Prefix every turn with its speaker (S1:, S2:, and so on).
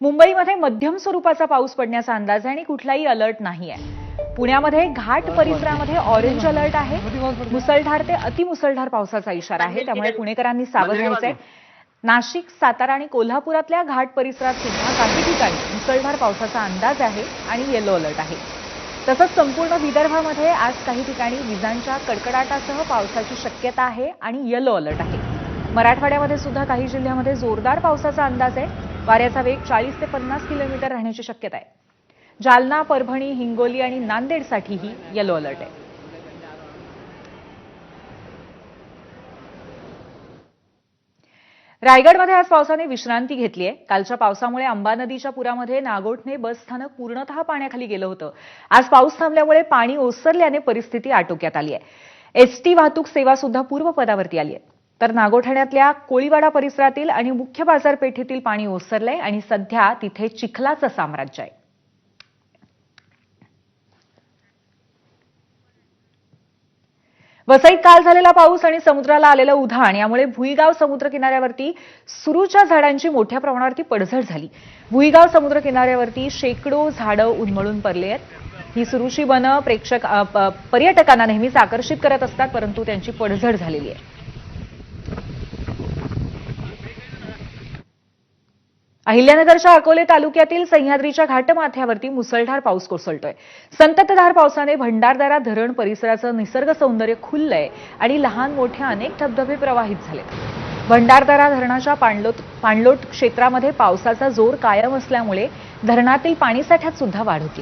S1: मुंबईमध्ये मध्यम स्वरूपाचा पाऊस पडण्याचा अंदाज आहे आणि कुठलाही अलर्ट नाही आहे पुण्यामध्ये घाट परिसरामध्ये ऑरेंज अलर्ट आहे. मुसळधार ते अतिमुसळधार पावसाचा इशारा आहे. त्यामुळे पुणेकरांनी सावध राहायचंय नाशिक सातारा आणि कोल्हापुरातल्या घाट परिसरात सुद्धा काही ठिकाणी मुसळधार पावसाचा अंदाज आहे आणि येलो अलर्ट आहे. तसंच संपूर्ण विदर्भामध्ये आज काही ठिकाणी विजांच्या कडकडाटासह पावसाची शक्यता आहे आणि येलो अलर्ट आहे. मराठवाड्यामध्ये सुद्धा काही जिल्ह्यामध्ये जोरदार पावसाचा अंदाज आहे. वाऱ्याचा वेग चाळीस ते पन्नास किलोमीटर राहण्याची शक्यता आहे. जालना परभणी हिंगोली आणि नांदेडसाठीही येलो अलर्ट आहे. रायगडमध्ये आज पावसाने विश्रांती घेतली आहे. कालच्या पावसामुळे अंबा नदीच्या पुरामध्ये नागोठणे बस स्थानक पूर्णतः पाण्याखाली गेलं होतं. आज पाऊस थांबल्यामुळे पाणी ओसरल्याने परिस्थिती आटोक्यात आली आहे. एसटी वाहतूक सेवा सुद्धा पूर्वपदावरती आली आहे. तर नागोठण्यातल्या कोळीवाडा परिसरातील आणि मुख्य बाजारपेठेतील पाणी ओसरलंय आणि सध्या तिथे चिखलाचं साम्राज्य आहे. वसईत काल झालेला पाऊस आणि समुद्राला आलेलं उधाण यामुळे भुईगाव समुद्र किनाऱ्यावरती सुरूच्या झाडांची मोठ्या प्रमाणावरती पडझड झाली. भुईगाव समुद्र किनाऱ्यावरती शेकडो झाडं उन्मळून पडले आहेत. ही सुरूची वनं प्रेक्षक पर्यटकांना नेहमीच आकर्षित करत असतात परंतु त्यांची पडझड झालेली आहे. अहिल्यानगरच्या अकोले तालुक्यातील सह्याद्रीच्या घाटमाथ्यावरती मुसळधार पाऊस कोसळतोय. संततधार पावसाने भंडारदारा धरण परिसराचं निसर्ग सौंदर्य खुललंय आणि लहान मोठे अनेक धबधबे प्रवाहित झालेत. भंडारदारा धरणाच्या पाणलोट पाणलोट क्षेत्रामध्ये पावसाचा जोर कायम असल्यामुळे धरणातील पाणीसाठ्यात सुद्धा वाढ होती.